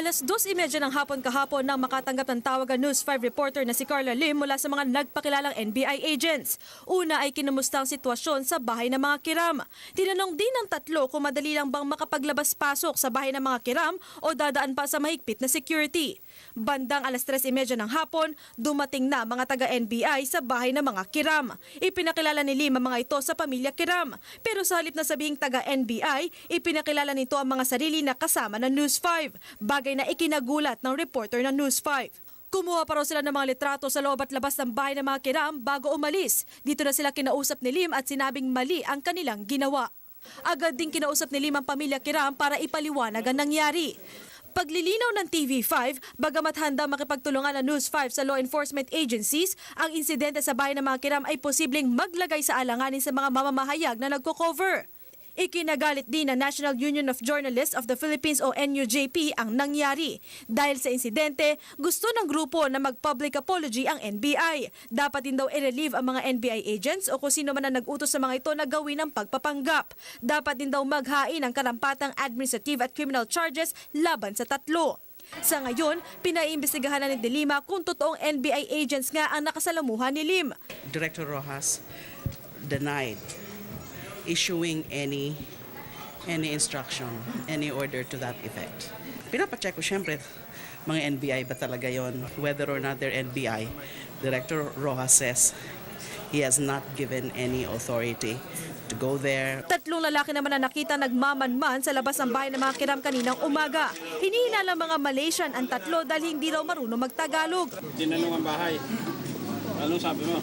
Alas 2.30 ng hapon kahapon nang makatanggap ng tawag ang News 5 reporter na si Carla Lim mula sa mga nagpakilalang NBI agents. Una ay kinumusta ang sitwasyon sa bahay ng mga kiram. Tinanong din ng tatlo kung madali lang bang makapaglabas-pasok sa bahay ng mga kiram o dadaan pa sa mahigpit na security. Bandang alas 3.30 ng hapon, dumating na mga taga-NBI sa bahay ng mga kiram. Ipinakilala ni Lim ang mga ito sa pamilya kiram. Pero sa halip na sabihing taga-NBI, ipinakilala nito ang mga sarili na kasama ng News 5 bagay na ikinagulat ng reporter ng News 5. Kumuha pa raw sila ng mga litrato sa loob at labas ng bahay ng mga kiram bago umalis. Dito na sila kinausap ni Lim at sinabing mali ang kanilang ginawa. Agad din kinausap ni Lim ang pamilya kiram para ipaliwanag ang nangyari. Paglilinaw ng TV5, bagamat handa makipagtulungan ang News 5 sa law enforcement agencies, ang insidente sa bahay ng mga kiram ay posibleng maglagay sa alanganin sa mga mamamahayag na nagko-cover. Ikinagalit din ng National Union of Journalists of the Philippines o NUJP ang nangyari. Dahil sa insidente, gusto ng grupo na mag-public apology ang NBI. Dapat din daw i-relieve ang mga NBI agents o kung sino man ang nag-utos sa mga ito na gawin ang pagpapanggap. Dapat din daw maghain ng karampatang administrative at criminal charges laban sa tatlo. Sa ngayon, pinaiimbestigahan na ni De Lima kung totoong NBI agents nga ang nakasalamuhan ni Lim. Director Rojas denied issuing any any instruction, any order to that effect. Pinapacheck ko syempre, mga NBI ba talaga yon? Whether or not they're NBI, Director Rojas says he has not given any authority to go there. Tatlong lalaki naman na nakita nagmamanman sa labas ng bahay ng mga kiram kaninang umaga. Hinihila ng mga Malaysian ang tatlo dahil hindi raw marunong magtagalog. Tinanong ang bahay. Anong sabi mo?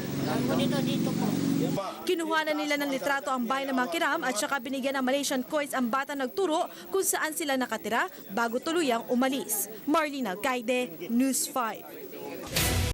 Kinuha na nila ng litrato ang bahay ng mga kiram at saka binigyan ng Malaysian coins ang bata nagturo kung saan sila nakatira bago tuluyang umalis. Marlene Alcaide, News 5.